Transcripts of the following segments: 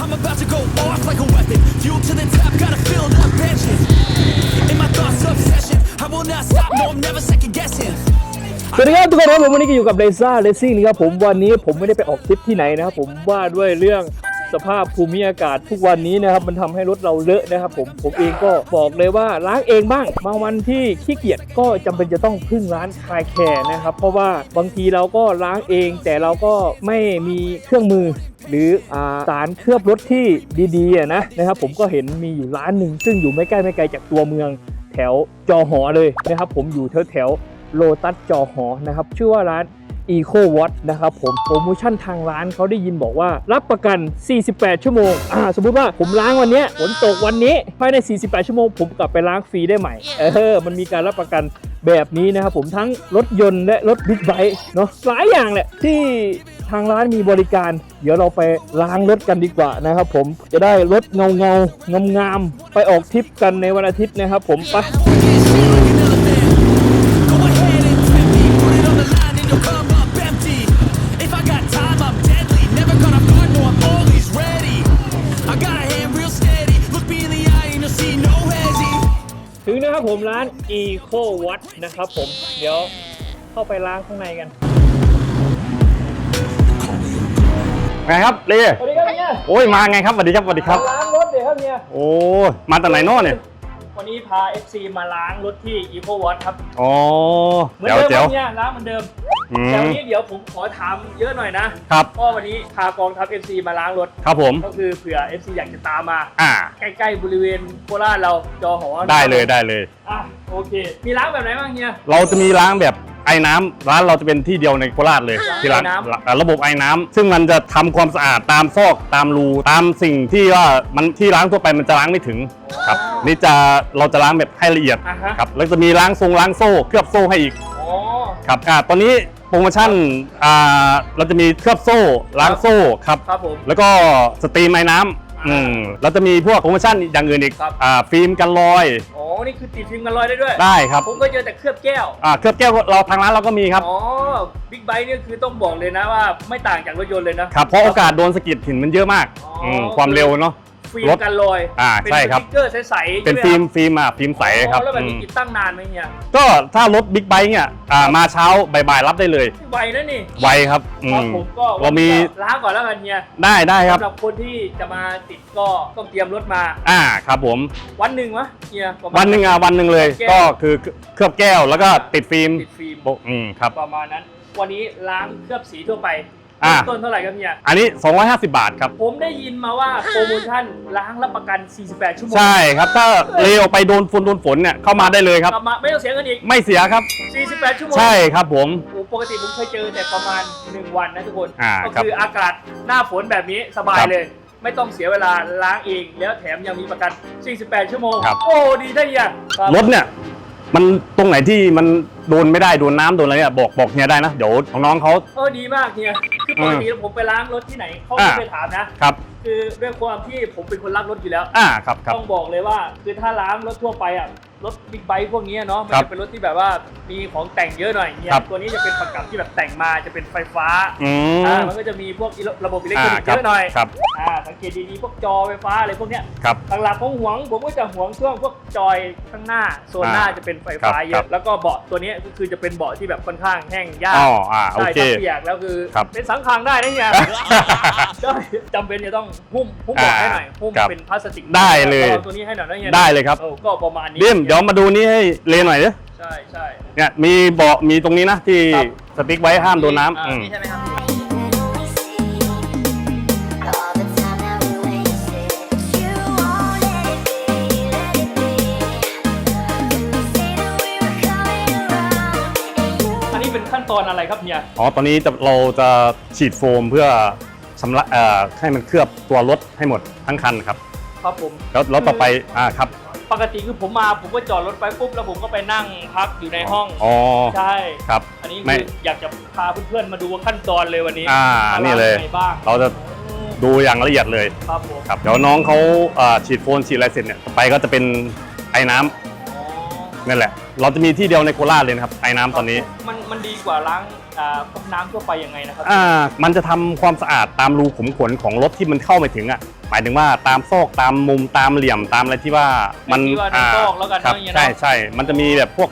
I'm about to go off like a weapon. Fuel to the top, gotta fill up engine. In my thoughts, obsession. I will not stop, no, I'm never second guessing. สวัสดีครับทุกคนครับผมวันนี้ก็อยู่กับเลซ่าเลซิ่งนะครับผมวันนี้ผมไม่ได้ไปออกทริปที่ไหนนะครับผมว่าด้วยเรื่อง สภาพภูมิอากาศทุกวันนี้นะครับมันทำให้รถเราเลอะนะครับผมผมเองก็บอกเลยว่าล้างเองบ้างบางวันที่ขี้เกียจก็จำเป็นจะต้องพึ่งร้านคายแคร์นะครับ เพราะว่าบางทีเราก็ล้างเอง แต่เราก็ไม่มีเครื่องมือหรือสารเคลือบรถที่ดีๆนะนะครับ ผมก็เห็นมีอยู่ร้านหนึ่งซึ่งอยู่ไม่ใกล้ไม่ไกลจากตัวเมืองแถวจอหอเลยนะครับ ผมอยู่แถวแถวโลตัสจอหอนะครับ ชื่อว่าร้าน Eco Watt นะครับผมโปรโมชั่นทางร้านเขาได้ยินบอกว่า รับประกัน 48 ชั่วโมงอ่าสมมุติว่าผมล้างวันเนี้ยฝนตกวันนี้ภายใน 48 ชั่วโมง ผมกลับไปล้างฟรีได้ใหม่เออมันมีการรับประกันแบบนี้นะครับผมทั้งรถยนต์และรถบิ๊กไบค์เนาะหลายอย่างแหละที่ทางร้านมีบริการ เดี๋ยวเราไปล้างรถกันดีกว่านะครับผมจะได้รถเงาเงางามงามๆไปออกทริปกันในวันอาทิตย์นะครับผมไป ผมร้าน Eco Watt นะครับผม เดี๋ยวเข้าไปล้างข้างในกันไงครับเล่สวัสดีครับเนี่ยโอ้ยมาไงครับสวัสดีครับสวัสดีครับล้างรถเดี๋ยวครับเนี่ยโอ้ยมาจากไหนเนอเนี่ย วันนี้พา FC มาล้างรถที่ Eco Watt ครับ อ๋อเหมือนเจ๋วเดิมเจ๋วครับเนี่ยล้างเหมือนเดิม อืแต่มวันนี้เดี๋ยวผมขอถามเยอะหน่อยนะครับ เพราะวันนี้พากองทัพ FC มาล้างรถ ครับผม ก็คือเผื่อ FC อยากจะตามมา อ่า ใกล้ๆบริเวณโคราชเราจอหอได้เลยได้เลย อะโอเค มีล้างแบบไหนบ้างเนี่ยเราจะมีล้างแบบ ไอ้น้ำร้านเราจะเป็นที่เดียวในโคราชเลยที่ร้านไอน้ำ อ่าระบบไอ้น้ำซึ่งมันจะทำความสะอาดตามซอกตามรูตามสิ่งที่ว่ามันที่ล้างทั่วไปมันจะล้างไม่ถึงครับนี่จะเราจะล้างแบบให้ละเอียดอะฮะครับแล้วจะมีล้างทรงล้างโซ่เคลือบโซ่ให้อีก อ๋อ ครับอ่าตอนนี้โปรโมชั่นอ่าเราจะมีเคลือบโซ่ล้างโซ่ครับ ครับผม แล้วก็สตรีมไอ้น้ำ อืมแล้วจะมีพวกโปรโมชั่นอย่างอื่นอีกครับ อ่าฟิล์มกันรอยอ๋อ นี่คือติดฟิล์มกันรอยได้ด้วย ได้ครับผมก็เจอแต่เคลือบแก้ว อ่าเคลือบแก้วเราทางร้านเราก็มีครับอ๋อ บิ๊กไบค์เนี่ยคือต้องบอกเลยนะว่าไม่ต่างจากรถยนต์เลยนะ ครับเพราะโอกาสโดนสะกิดหินมันเยอะมากอ๋ออื มความเร็วเนาะ ฟิล์มรถกันรอยอ่าเป็นใช่ครับ สติ๊กเกอร์ใสๆเป็นใช่ฟิไหล์มครับฟิล์มอะฟิล์มใสครับอ๋อแล้วแบบนี้อืมติดตั้งนานไหมเนี่ยก็ถ้ารถบิ๊กไบค์เนี่ยอ่ามาเช้าบ่ายๆรับได้เลย ไวนะนี่ไวครับอืเพราะมผมก็เรามีล้างก่อนแล้วกันเฮียได้ได้ครับ สำหรับคนที่จะมาติดก็ต้องเตรียมรถมา อ่าครับผม วันหนึ่งวะเฮียประมาณ วันหนึ่งอะวันหนึ่งเลย แก้ว ก็คือเคลือบแก้วแล้วก็ติดฟิล์มติดฟิล์มโปะอืมครับ ประมาณนั้น วันนี้ล้างเคลือบสีทั่วไป อ่า ต้นเท่าไหร่ครับเฮียอันนี้ 250 บาทครับ ผมได้ยินมาว่าโปรโมชั่นล้างรับประกัน 48 ชั่วโมงใช่ครับถ้าเร็วไปโดนฝนโดนฝนเนี่ยเข้ามาได้เลยครับ กลับมาไม่ต้องเสียเงินอีก ไม่เสียครับ 48 ชั่วโมงใช่ครับผม โอ้ปกติผมเคยเจอแต่ประมาณ 1 วันนะทุกคน อ่าก็ครับคืออากาศหน้าฝนแบบนี้สบายครับเลย ไม่ต้องเสียเวลาล้างเอง แล้วแถมยังมีประกัน 48 ชั่วโมง ครับ โอ้ดีได้ยังคบรถเนี่ย มันตรงไหนที่มันโดนไม่ได้โดนน้ำโดนอะไรเนี่ยบอกบอกเฮียได้นะ เดี๋ยวน้องๆเขา เออดีมากเนี่ยคือปกติผมไปล้างรถที่ไหนเขาไม่อ่าเคยถามนะ ครับ คือด้วยความที่ผมเป็นคนรักรถอยู่แล้ว อ่าครับครับ ต้องบอกเลยว่า คือถ้าล้างรถทั่วไปอะ รถบิ๊กไบค์พวกนี้เนาะมันครับจะเป็นรถที่แบบว่ามีของแต่งเยอะหน่อยเนี่ยครับ ตัวนี้จะเป็นประกับที่แบบแต่งมาจะเป็นไฟฟ้าอืมอ่ามันก็จะมีพวกอิเล็กระบบอิเล็กทรอนิกส์อ่าเยอะหน่อยครับอ่าสังเกตดีๆพวกจอไฟฟ้าอะไรพวกเนี้ยครับ หลักๆของหวงผมก็จะหวงช่วงพวกจอยข้างหน้าโซนหน้าอ่าจะเป็นไฟฟ้าครับเยครัอะบ แล้วก็เบาะตัวนี้ก็คือจะเป็นเบาะที่แบบค่อนข้างแห้งยากอ๋ออ่าโอใช่เค ถ้าเปียกแล้วคือครับเป็นสังขางได้นะเฮีย ก็จำเป็นจะต้องหุ้มหุ้มเบาะให้หน่อยหุ้มครับเป็นพลาสติกได้เลย อาตัวนี้ให้หน่อยนะเฮียนะได้เลยครับออก็ประมาณนี้เดี่ยมเดี๋ยวมาดูนี่ให้เลหน่อยเด้อใช่ใช่ เนี่ยมีเบาะมีตรงนี้นะที่ครับ สติ๊กไว้ห้ามโดนน้ำอ่าอืมนี่ใช่ไหมครับ All the time that we wasted, you won't let it be, let it be. When we say that we were coming around, and you อันนี้เป็นขั้นตอนอะไรครับเฮียอ๋อตอนนี้จะเราจะฉีดโฟมเพื่อชำระเอ่อให้มันเคลือบตัวรถให้หมดทั้งคันครับ ครับผม แล้วแล้วต่อไปอ่าครับ ปกติคือผมมาผมก็จอดรถไปปุ๊บแล้วผมก็ไปนั่งพักอยู่ในห้องอ๋อใช่ครับ อันนี้ไม่ คืออยากจะพาเพื่อนๆมาดูขั้นตอนเลยวันนี้อ่าว่านี่เลยราป็นไงบ้างเราจะดูอย่างละเอียดเลยครับผมครับเดี๋ยวน้องเขาอ่าฉีดโฟมฉีดอะไรเสร็จเนี่ยต่อไปก็จะเป็นไอ้น้ำอ๋อนั่นแหละ เราจะมีที่เดียวในโคราชเลยนะครับไอ้น้ำตอนนี้มันมันดีกว่าล้างอ่าพวกน้ำทั่วไปยังไงนะครับอ่ามันจะทำความสะอาดตามรูขุมขนของรถที่มันเข้าไม่ถึงอะ หมายถึงว่าตามซอกตามมุมตามเหลี่ยมตามอะไรที่ว่ามันไอ้ที่ว่าในซอกแล้วกันครับเนอะอย่างเงี้ยใช่เนอะ ใช่มันจะมีแบบพวก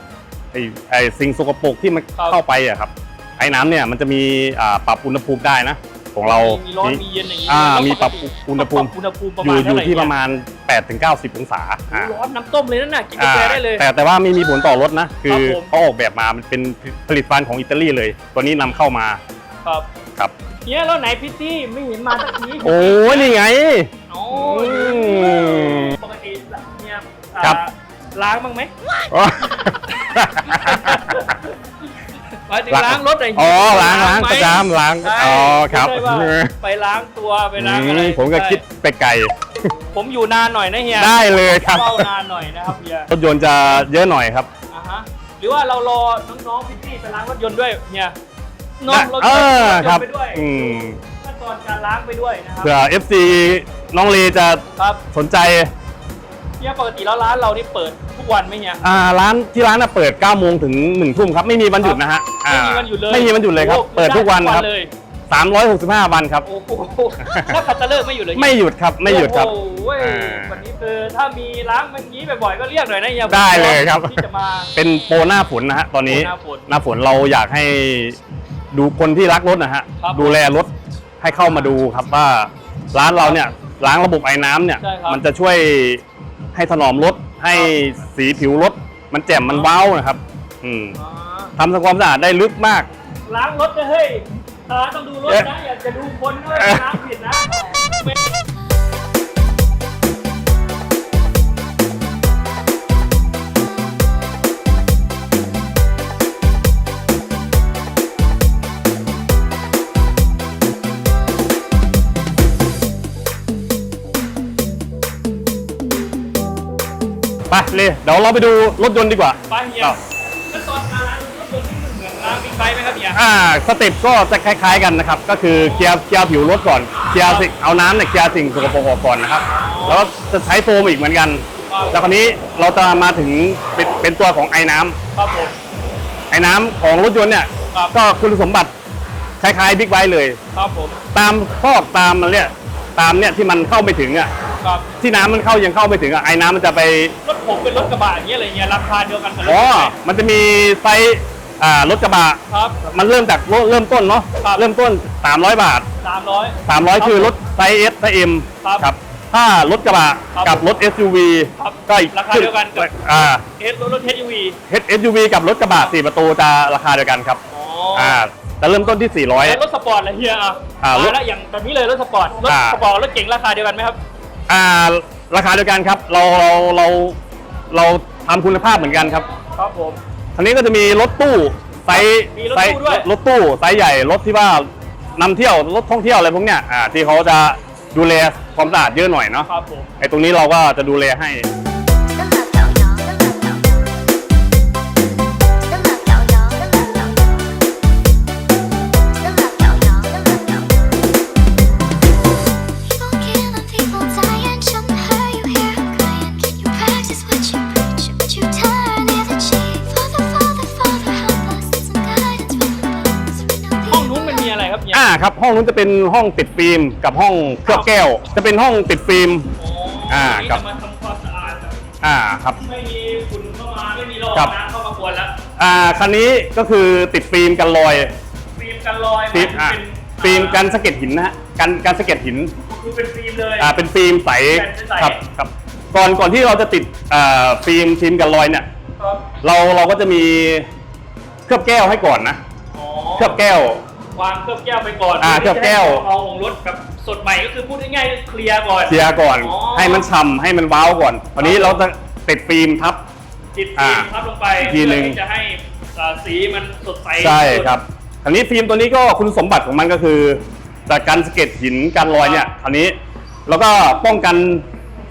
ไอ้ไอ้สิ่งสกปรกที่มันครับ เข้าไปอะครับไอ้น้ำเนี่ยมันจะมีอ่าปรับอุณหภูมิได้นะ ของเรามีร้อนมีมีเย็นอย่างนี้อ่าแล้วมีปรับกติอุณหภูมิปรับอุณหภูมิประอมายู่ณอเท่ายู่ไหร่ที่เนี่ยประมาณ8ถึง90 องศาอ่า ร้อนน้ำต้มเลยนั่นน่ะกินกาแฟได้เลยแต่แต่ว่าไม่มีผลต่อรถนะ คือครับผม เขาออกแบบมามันเป็นผลิตภัณฑ์ของอิตาลีเลย ตัวนี้นำเข้ามา ครับ ครับเนี่ยแล้วไหนพิตตี้ไม่เห็นมาสักทีโอ้ยนี่ไง โอ้อืมปกติเนี่ยอ่าครับ ล้างบ้างไหมอ๋อ หมายถึงล้างรถอะไรอย่างอ๋อเงี้ยล้างล้างไหมประจำล้างใช่อ๋อครับไม่ใช่ว่าไปล้างตัวไปล้างอะไรอืมผมก็ใช่คิดไปไกลผมอยู่นานหน่อยนะเฮียได้เลยครับ เฝ้านานหน่อยนะครับเฮียรถยนต์จะเยอะหน่อยครับ อ่าฮะหรือว่าเรารอน้องๆพี่ๆไปล้างรถยนต์ด้วยเนี่ย น้องได้รถเอยนต์อรถยครันบต์ไปด้วยอืมขั้นตอนการล้างไปด้วยนะครัเผื่อ FC น้องเลจะครับสนใจ เนี่ยปกติแล้วร้านเรานี่เปิดทุกวันไหมเนี่ย อ่าร้านที่ร้านน่ะเปิด9โมงถึง1ทุ่มครับ ไม่มีวันหยุดนะฮะอ่าไม่มีวันหยุดเลยไม่มีวันหยุดเลยครับ โอ้เปิดทุกวันครับ เลย365 วันครับ โอ้โหถ้าคัตเตอร์เลิกไม่หยุดเลยไม่หยุดครับไม่หยุดครับ โอ้โหอ่าวันนี้คือถ้ามีล้างแบบนี้บ่อยๆก็เรียกหน่อยนะเฮียได้เลยครับ ที่จะมา เป็นโปรหน้าฝนนะฮะตอนนี้โปรหน้าฝน หน้าฝนเราอยากให้ ดูคนที่รักรถนะฮะครับดูแลรถให้เข้ามาดูครับว่าร้านเราเนี่ยล้างระบบไอ้น้ำเนี่ยใช่ครับ มันจะช่วยให้ถนอมรถให้สีผิวรถมันแจ่มมันเว้านะครับ อืมอ่าทำความสะอาดได้ลึกมาก ล้างรถนะเฮ้ยตาต้องดูรถเอ๊ะนะอย่าจะดูคนด้วยเอ๊ะล้างผิดนะ เลยเดี๋ยวเราไปดูรถยนต์ดีกว่าไปเฮียครับขั้นตอนการล้างรถยนต์นี่มันเหมือนล้างบิ๊กไบค์ไหมครับเฮียอ่าสเต็ปก็จะคล้าย ๆกันนะครับ ก็คือเคลียร์เคลียร์ผิวรถก่อนเคลียร์สิ่งเอาน้ำเนี่ยเคลียร์สิ่งสกปรกออกก่อนนะครับแล้วก็จะใช้โฟมอีกเหมือนกัน แล้วคราวนี้เราจะมาถึงเป็นเป็นตัวของไอ้น้ำครับผม ไอ้น้ำของรถยนต์เนี่ยครับ ก็คุณสมบัติคล้ายๆบิ๊กไบค์เลย ครับผมตามซอกตามมันเนี่ยตามเนี่ยที่มันเข้าไม่ถึงอะ ครับที่น้ำมันเข้ายังเข้าไม่ถึงอะไอ้น้ำมันจะไปรถ ผมเป็นรถกระบะอย่างเงี้ยอะไรเงี้ยราคาเดียวกันกับรถอ๋อบิ๊กไบค์มันจะมีไซส์อ่ารถกระบะ ครับ มันเริ่มจากรถเริ่มต้นเนาะ ครับ เริ่มต้น 300 บาท สามร้อย 300 คือรถไซส์ S ไซส์ M ครับครับถ้ารถกระบะครับกับรถ SUV ครับก็อีกราคาเดียวกันกับ อ่า เอสรถรถเทสยูวี SUV กับรถกระบะ4ประตูจะราคาเดียวกันครับ อ๋ออ่าจะเริ่มต้นที่ แล้วร400ถสปอร์ตอะไรเฮียอะอ่ารถมาแล้วอย่างแบบนี้เลยรถสปอร์ต รถอ่า สปอร์ตกับรถเก๋งราคาเดียวกันไหมครับอ่า ราคาเดียวกันครับ เราเราเรา เราทำคุณภาพเหมือนกันครับครับผมทีนี้ก็จะมีรถตู้ไซส์มีรถไซตู้ส์ด้วย รถตู้ไซส์ใหญ่รถที่ว่านำเที่ยวรถท่องเที่ยวอะไรพวกเนี้ยอ่าที่เขาจะดูแลความสะอาดเยอะหน่อยเนาะครับผม ไอ้ตรงนี้เราก็จะดูแลให้ อะไรครับเฮียอ่าครับห้องนู้นจะเป็นห้องติดฟิล์มกับห้องเคลือบแก้ว จะเป็นห้องติดฟิล์ม อ่านี่ครับจะมาทำความสะอาดแบบอ่าครับ ไม่มีฝุ่นเข้ามาไม่มีละอครัองบน้ำเข้ามากวนแล้วอ่าคันนี้ก็คือติดฟิล์มกันรอยฟิล์มกันรอยฟิล์มหอ่าายถึงเป็นฟิล์มกันสะเก็ดหินนะฮะกันกันสะเก็ดหิน คือเป็นฟิล์มเลย อ่าเป็นฟิล์มใสแผ่นใส ครับครับก่อนก่อนที่เราจะติดอ่าฟิล์มฟิล์มกันรอยเนี่ย ครับเราเราก็จะมีเคลือบแก้วให้ก่อนนะ อ๋อเคลือบแก้ว วางเคลือบแก้วไปก่อนอ่าเคลือบแก้ว เอาของรถแบบสดใหม่ก็คือพูดง่ายๆเคลียร์ก่อน เคลียร์ก่อน อ๋อ ให้มันฉ่ำให้มันว้าวก่อน วันนี้เราจะติดฟิล์มทับ ติดฟิล์มอ่าทับลงไปอีกทีหนึ่งเพื่อที่จะให้อ่าสีมันสดใสใช่ครับคราวนี้ฟิล์มตัวนี้ก็คุณสมบัติของมันก็คือจากการสะเก็ดหินการรอยเนี่ยคราวนี้แล้วก็ป้องกัน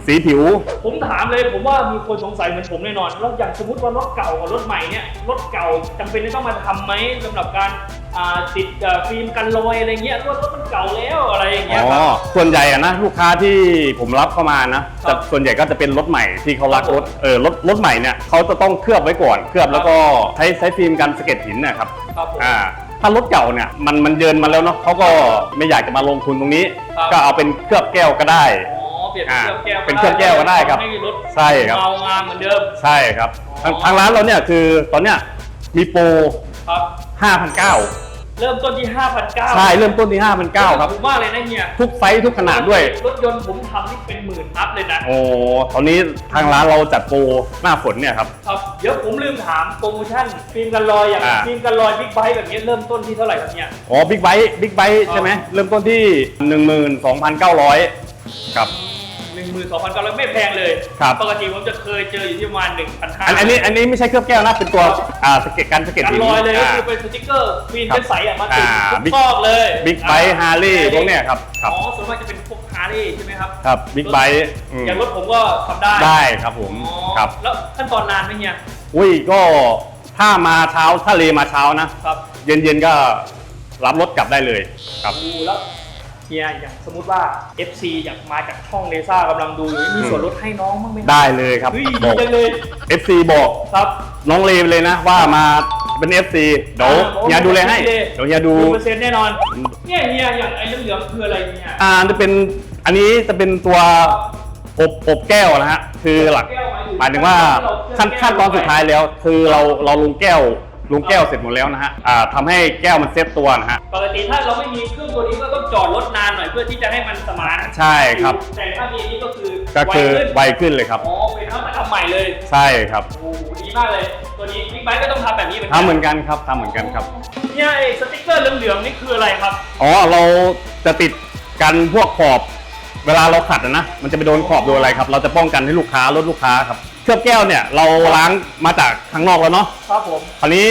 สีผิว ผมถามเลยผมว่ามีคนสงสัยเหมือนผมแน่นอนแล้วอย่างสมมติว่ารถเก่ากับรถใหม่เนี่ยรถเก่าจำเป็นที่ต้องมาทำไหมสำหรับการอ่าติดอ่าฟิล์มกันรอยอะไรเงี้ยรถรถมันเก่าแล้วอะไรอย่างเงี้ยอ๋ครัอบส่วนใหญ่อะนะลูกค้าที่ผมรับเข้ามานะครัจะบส่วนใหญ่ก็จะเป็นรถใหม่ที่เขารักครับรถเออรถรถใหม่เนี่ยเขาจะต้องเคลือบไว้ก่อน เคลือบแล้วก็ใช้ใช้ฟิล์มกันสะเก็ดหินนะครับครับผมอ่าถ้ารถเก่าเนี่ยมันมันเยินมาแล้วเนาะเขาก็ไม่อยากจะมาลงทุนตรงนี้ ครับ ก็เอาเป็นเคลือบแก้วก็ได้ อ๋อเปลี่ยนอ่าเป็นเคลือบแก้วเป็นเคลือบแก้วก็ได้ครับให้รถใช่ครับเงางามเหมือนเดิม ใช่ครับทางอ๋อ ทางร้านเราเนี่ยคือตอนเนี้ยมีโปรครับ5,900เริ่มต้นที่5,900ใช่เริ่มต้นที่5,900ครับ ถูกมากเลยนะเฮียทุกไซส์ทุกขนาดด้วย รถยนต์ผมทำนี่เป็นหมื่นอัพเลยนะโอ้ตอนนี้ทางร้านเราจัดโปรหน้าฝนเนี่ยครับ ครับเดี๋ยวผมลืมถามโปรโมชั่นฟิล์มกันรอยอย่างอ่า ฟิล์มกันรอยบิ๊กไบค์แบบนี้เริ่มต้นที่เท่าไหร่ครับเนี่ยอ๋อบิ๊กไบค์บิ๊กไบค์ใช่ไหมเริ่มต้นที่ 12,900ครับ หนึ่งหมื่นสองพันเก้าร้อยไม่แพงเลยครับ ปกติผมจะเคยเจออยู่ที่ประมาณหนึ่งพันห้าอันอันนี้อันนี้ไม่ใช่เคลือบแก้วนะเป็นตัวอ่าสเก็ตกันสเก็ตกันหินรอยเลยก็อ่าคือเป็นสติ๊กเกอร์ฟิล์มครับเป็นใสอะมาติดอ่าทุกบิ๊กซอกเลยบิ๊กไบค์ฮาร์ลีพวกเนี้ยครับครับ อ๋อส่วนมากจะเป็นพวกฮาร์ลีใช่ไหมครับครับบิ๊กไบค์อืม อย่างรถผมก็ทำได้ได้ครับผมอ๋อครับ แล้วขั้นตอนนานไหมเฮียอุ้ยก็ถ้ามาเช้าถ้าเลมาเช้านะ ครับเย็นๆก็รับรถกลับได้เลยครับ ดูแล้ว เฮียอย่างสมมุติว่า FC อยากมาจากช่องเลซ่ากำลังดูอยู่มีส่วนลดให้น้องบ้างไหมได้เลยครับเฮ้ยบดีอก จังเลย FC บอกครับ น้องเลไปเลยนะว่ามาเป็น FC เดี๋ยวอ่าเฮียดูแลให้ โอเค เดี๋ยวเฮียดู เปอร์เซ็นต์แน่นอน เนี่ยเฮียอย่างไอ้เหลืองๆคืออะไรเนี่ยอ่าจะเป็นอันนี้จะเป็นตัวอบอบแก้วนะฮะคือหลักแก้วหมายถึงหมายถึงว่าขั้นขั้นตอนสุดท้ายแล้ว คือเราเราลงแก้ว ลงแก้วเสร็จหมดแล้วนะฮะอ่าทำให้แก้วมันเซฟตัวนะฮะ ปกติถ้าเราไม่มีเครื่องตัวนี้ก็ต้องจอดรถนานหน่อยเพื่อที่จะให้มันสมานใช่ครับ แต่ถ้ามีอันนี้ก็คือก็คือไวไวขึ้นขึ้นเลยครับ อ๋อเป็นนวัตกรรมใหม่เลย ใช่ครับโอ้โหดีมากเลย ตัวนี้บิ๊กไบค์ก็ต้องทำแบบนี้เหมือนกัทำเหมือนกันครับทำเหมือนกันครับ เนี่ยไอ้สติ๊กเกอร์เหลืองๆนี่คืออะไรครับ อ๋อเราจะติดกันพวกขอบ เวลาเราขัดอะนะ มันจะไปโดนขอบโดนอะไรครับ เราจะป้องกันให้ลูกค้าลดลูกค้าครับ เคลือบแก้วเนี่ยเราล้างมาจากข้างนอกแล้วเนาะครับผม คราวนี้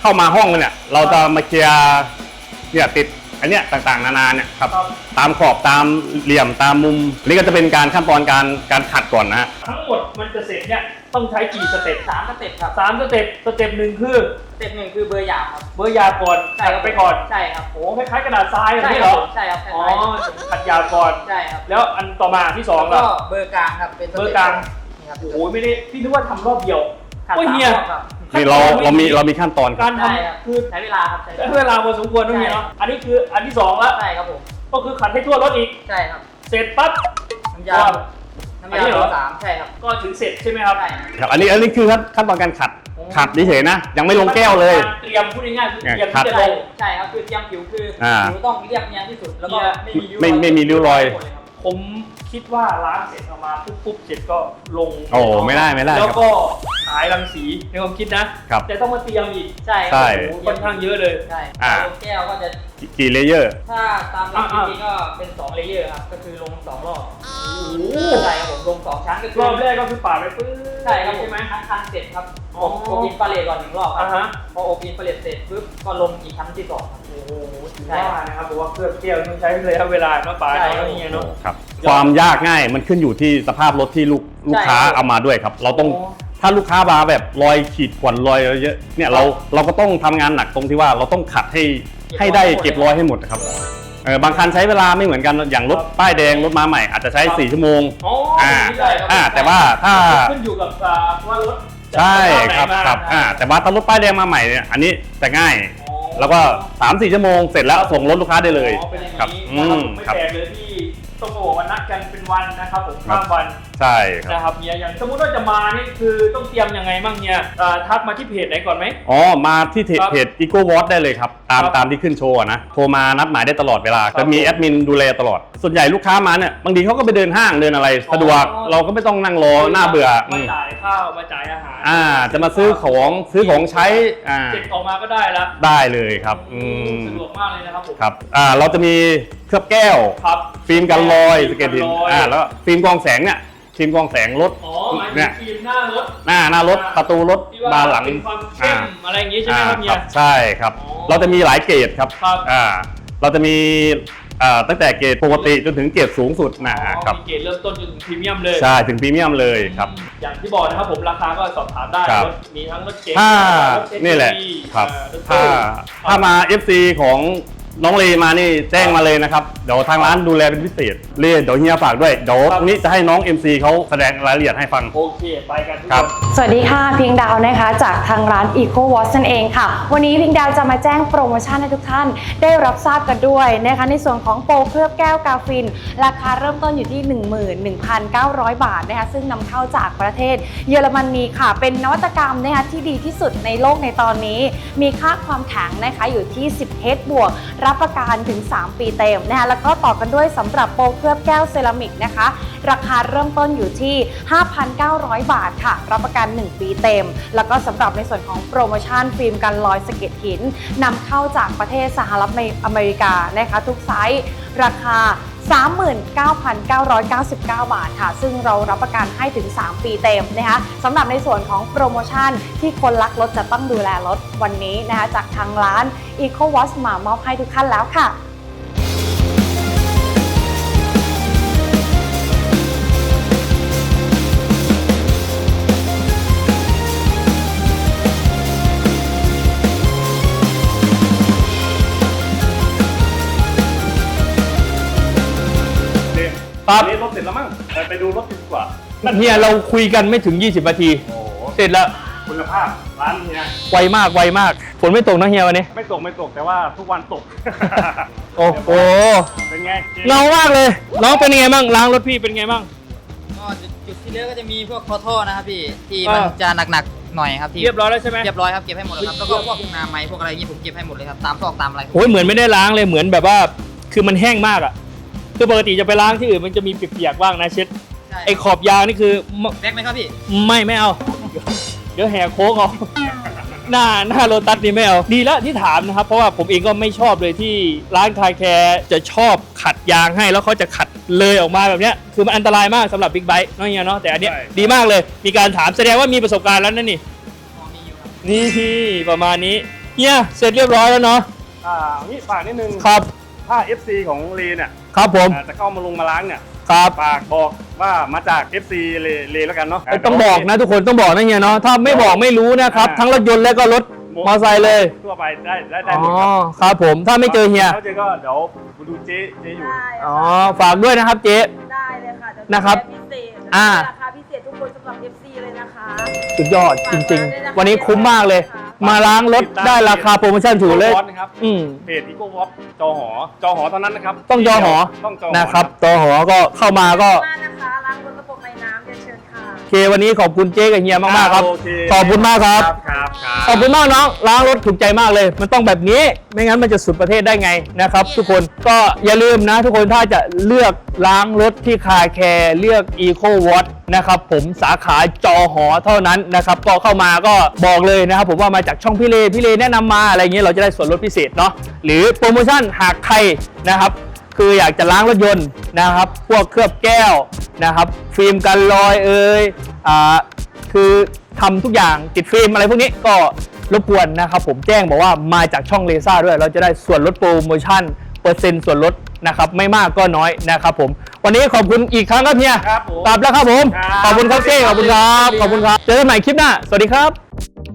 เข้ามาห้องเนี่ย เราจะมาเคลียร์เนี่ยติดอันเนี้ยต่างๆ นานาเนี่ยครับครับ ตามขอบตามเหลี่ยมตามมุมอันนี่ก็จะเป็นการขั้นตอนการการขัดก่อนนะฮะ ทั้งหมดมันจะเสร็จเนี่ยต้องใช้กี่สเต็ปสามสเต็ปครับสามสเต็ปสเต็ปหนึ่งคือสเต็ปหนึ่งคือเบอร์หยาบครับเบอร์ยาก่อนใช่ครับไปก่อนใช่ครับโอ้คล้ายๆกระดาษทรายแบบใช่นี้คเหรรับอผมใช่ครับอ๋อคล้ายขัดยาก่อนๆใช่ครับแล้วอันต่อมาที่สองแล้วก็ล่ะเบอร์กลางครับเป็นสเบอต็ปร์กลางนี่ ครับโอ้ยไม่ได้พี่นึกว่าทำรอบเดียวขัดโอ้ยสามเฮียรอบครับ นี่เราเรามีเรามีขั้นตอนครับ การทใช่ครับำคือใช้เวลาครับใช้ใช้เวลาพอสมควรด้วยเฮียเนาะอันนี้คืออันที่สองแล้วใช่ครับผมก็คือขัดให้ทั่วรถอีก ใช่ครับเสร็จปั๊บ น้ำยาว่าน้ำอันยานี้เหรอเบอร์สามใช่ครับก็ถึงเสร็จใช่ไหมครับใช่ครับ ครับ อันนี้อันนี้คือขั้นขั้นตอนการขัดขัดเฉยๆนะ ยังไม่ลงแก้วเลย เตรียมพูดง่ายๆคือเตรียมครับที่จะลใช่ง ใช่ครับคือเตรียมผิวคืออาผิวต้องเรียบเนียนที่สุดแล้วก็เนี่ยไม่มีริ้วไม่ไม่มีริ้วรอย หมดเลครับ ผมคิดว่าล้างเสร็จเอามาปุ๊บปุ๊บเสร็จก็ลงโอ้ไม่ได้ไม่ได้แล้วครับก็ฉายรังสีในความคิดนะ ครับแต่ต้องมาเตรียมอีกใช่ครับใช่ โอ้โหค่อนข้างเยอะเลย ใช่อ่า ลงแก้วก็จะกี่เลเยอร์ ถ้าตามหลักจอ่าริงๆก็เป็น2เลเยอร์ครับก็คือลงสองรอบโอ้โหใช่ครับผมลงสองชั้นก็คือรอบแรกก็คือปาดไปปื้อใช่ครับผใช่มไหมทั้งคันเสร็จครับ อ๋ออบอบอินฟราเรดก่อนหนึ่งรอบครัอ่าบฮะพออบอินฟราเรดเสร็จปุ๊บก็ลงอีกชั้นที่สองครับ โอ้โหถือว่านะครับเพราะว่าเครื่องเที่ยวต้องใช้ระยะเวลาเนาะปาดใช่เนาะเนี่ยเนาะ ครับความยากง่ายมันขึ้นอยู่ที่สภาพรถที่ลูกลูกค้าใช่ครับเอามาด้วยครับ เราต้องอ๋อถ้าลูกค้ามาแบบรอยขีดข่วนรอยเยอะเนี่ยเราเราก็ต้องทำงานหนักตรงที่ว่าเราต้องขัดให้ให้ได้เก็บรอยให้หมดนะครับเออบางคันใช้เวลาไม่เหมือนกันอย่างรถป้ายแดงรถมาใหม่อาจจะใช้ 4 ชั่วโมง อ๋ออ่าใช่ครับอ่าแต่ว่าถ้า ขึ้นอยู่กับอ่าว่ารถจะ ใช่สภาพไหนครับมาครับอ่าแต่ว่าถ้ารถป้ายแดงมาใหม่เนี่ยอันนี้จะง่ายอ๋อแล้วก็3 4ชั่วโมงเสร็จแล้วส่งรถลูกค้าได้เลยอ๋อเป็นอย่างครับนี้อืนะครับมไม่ครับ แปลกเลยที่ต้องบอกว่านัดกันเป็นวันนะครับผมครับข้ามวันใช่ครับ นะครับเนี่ยอย่างสมมุติว่าจะมานี่คือต้องเตรียมยังไงบ้างเนี่ยเอ่อทักมาที่เพจไหนก่อนไหม อ๋อ มาที่เพจครับเพจ Eco w a t ได้เลยครับ ตามครับตามที่ขึ้นโชว์อะนะ โทรมานัดหมายได้ตลอดเวลา ครับจะมีแอดมินดูแลตลอด ส่วนใหญ่ลูกค้ามาเนี่ย บางทีเขาก็ไปเดินห้างเดินอะไร สะดวก อ๋อ เราก็ไม่ต้องนั่งรอหน้าเบื่ออืมามจ่ายข้าวมาจ่ายอาหารอ่า จะมาซื้อของซื้อของใช้ อ่าเสร็จออกมาก็ได้แล้วได้เลยครับอืมสะดวกมากเลยนะครับผมครับ อ่า เราจะมีเคลือบแก้ว ครับ ฟิล์มกันรอยสเก็ตฟิหิล์นมกันรอย อ่า แล้วฟิล์มกรองแสงเนี่ย ฟิล์มกรองแสงรถ อ๋อหมายถึเนี่งยฟิล์มหน้ารถ หน้าหน้ารถประตูรถที่ว่าบานหลังเป็นความเข้มอะไรอย่างงี้ใช่ไหมครับเนี่อ่ายใช่ครับ อ๋อเราจะมีหลายเกรดครับครับอ่าเราจะมีอ่าตั้งแต่เกรดปกติจนถึงเกรดสูงสุดนะอ๋อครับมีเกรดเริ่มต้นจนถึงพรีเมียมเลย ใช่ถึงพรีเมียมเลยครับ อย่างที่บอกนะครับผมราคาก็สอบถามได้ครับ รถมีทั้งรถเก๋งถ้ารถ SUV นี่แหละครับ อ่ารถถ้าตู้ถ้ามา FC ของ น้องเลมานี่แจ้งมาเลยนะครับ เดี๋ยวทางร้านดูแลเป็นพิเศษเลเดี๋ยวเฮียฝากด้วย เดี๋ยวตรงนี้จะให้น้อง MC เขาแสดงรายละเอียดให้ฟัง โอเค ไปกันทุกครับคนสวัสดีค่ะเพียงดาวนะคะจากทางร้าน Eco Watch นั่นเองค่ะ วันนี้เพียงดาวจะมาแจ้งโปรโมชั่นให้ทุกท่านได้รับทราบกันด้วยนะคะในส่วนของโปรเคลือบแก้วกาฟิน ราคาเริ่มต้นอยู่ที่ 11,900 บาทนะคะซึ่งนำเข้าจากประเทศเยอรมนีค่ะ เป็นนวัตกรรมนะคะที่ดีที่สุดในโลกในตอนนี้ มีค่าความแข็งนะคะอยู่ที่ 10 h บวกรับประกันถึง 3 ปีเต็มนะคะแล้วก็ต่อกันด้วยสำหรับโปรเคลือบแก้วเซรามิกนะคะ ราคาเริ่มต้นอยู่ที่ 5,900 บาทค่ะ รับประกัน 1 ปีเต็ม แล้วก็สำหรับในส่วนของโปรโมชั่นฟิล์มกันรอยสะเก็ดหินนำเข้าจากประเทศสหรัฐอเมริกานะคะทุกไซส์ราคา 39,999 บาทค่ะ ซึ่งเรารับประกันให้ถึง 3 ปีเต็มนะคะสำหรับในส่วนของโปรโมชั่นที่คนรักรถจะต้องดูแลรถวันนี้นะคะจากทางร้าน Eco Watch มามอบให้ทุกท่านแล้วค่ะ ครับนี่รถเสร็จแล้วมั้งไปไปดูรถดีกว่า เฮียเราคุยกันไม่ถึง 20นาที โอ้โหเสร็จแล้วคุณภาพร้านเฮียไวมากไวมากฝนไม่ตกนะเฮียวันนี้ ไม่ตกไม่ตกแต่ว่าทุกวันตก โอ้โหเป็นไงเงามากเลย น้องเป็นไงบ้างล้างรถพี่เป็นไงบ้าง ก็จุดที่เหลือก็จะมีพวกคอท่อนะครับพี่ที่มันอ่า จะหนักๆหน่อยครับที่เรียบร้อยแล้วใช่ไหมเรียบร้อยครับเก็บให้หมดเลยครับแล้วก็พวกนาไม้พวกอะไรอย่างงี้ผมเก็บให้หมดเลยครับตามซอกตามอะไรโอ้ยเหมือนไม่ได้ล้างเลยเหมือนแบบว่า คือมันแห้งมากอะ คือปกติจะไปล้างที่อื่นมันจะมีเปียกๆบ้างนะเช็ดใช่ไอ้ขอบยางนี่คือไม่แบกไหมครับพี่ ไม่ไม่เอาเดี๋ยวแหกโค้งเอาหน้าหน้าโรตัสนี่ไม่เอาดีแล้วที่ถามนะครับ เพราะว่าผมเองก็ไม่ชอบเลยที่ร้านคาแคร์จะชอบขัดยางให้แล้วเขาจะขัดเลยออกมาแบบเนี้ยคือมันอันตรายมากสำหรับบิ๊กไบค์เนาะเฮียเนาะแต่อันเนี้ยดีมากเลย มีการถามแสดงว่ามีประสบการณ์แล้วนั่นนี่ พอมีอยู่ครับนี่ประมาณนี้เฮียเสร็จเรียบร้อยแล้วเนาะอ่านี่ฝากนิดนึงครับ ถ้า FC ของเลเนี่ยครับผม อ่าจะเข้ามาลงมาล้างเนี่ยครับฝากบอกว่ามาจาก FC เลเลแล้วกันเนาะ ต้องบอกนะทุกคนต้องบอกนะเฮียเนาะถ้าไม่บอกไม่รู้นะครับทั้งรถยนต์และก็รถมอเตอร์ไซค์เลยทั่วไปได้ได้ได้อ๋หมดคอรับครับผมถ้าไม่เจอเฮียแล้วเจก็เดี๋ยวมาดูเจ๊เจ๊อยู่อ๋อฝากด้วยนะครับเจ๊ ได้เลยค่ะเดี๋ยวนะครับพิเศษอ่า ราคาพิเศษทุกคนสำหรับ FC เลยนะคะ สุดยอดจริง ๆ วันนี้คุ้มมากเลย มาล้างรถได้ราคาโปรโมชั่นถูกเลยวอตนะครับอืม เพจอีโก้วอปจอหอ จอหอเท่านั้นนะครับต้องจอหอ ต้องจอหอนะครับตอหอก็เข้ามาก็ มากนะคะล้างบนระบ เควันนี้ขอบคุณเจ๊กับเฮียมากๆครับ โเขอบคุณมากครับ ครับครับขอบคุณมากน้องล้างรถถูกใจมากเลย มันต้องแบบนี้ ไม่งั้นมันจะสุดประเทศได้ไงนะครับ ทุกคนก็อย่าลืมนะ ทุกคนถ้าจะเลือกล้างรถที่คาแคร์เลือก Eco Watt นะครับผมสาขาจอหอเท่านั้นนะครับก็เข้ามาก็บอกเลยนะครับผมว่ามาจากช่องพี่เลพี่เลแนะนำมาอะไรเงี้ยเราจะได้ส่วนลดพิเศษเนาะหรือโปรโมชั่นหากใครนะครับ คืออยากจะล้างรถยนต์นะครับ พวกเคลือบแก้วนะครับ ฟิล์มกันรอยเอ่ยอ่าคือทำทุกอย่างติดฟิล์มอะไรพวกนี้ก็รบกวนนะครับ ผมแจ้งบอกว่ามาจากช่องเลซ่าด้วย เราจะได้ส่วนลดโปรโมชั่นเปอร์เซ็นต์ส่วนลดนะครับไม่มากก็น้อยนะครับผม วันนี้ขอบคุณอีกครั้งครับเฮียครับผมกลับแล้วครับผมครับขอบคุณครับเจ้ขอบคุณครับ ขอบคุณครับ เจอกันใหม่คลิปหน้า สวัสดีครับ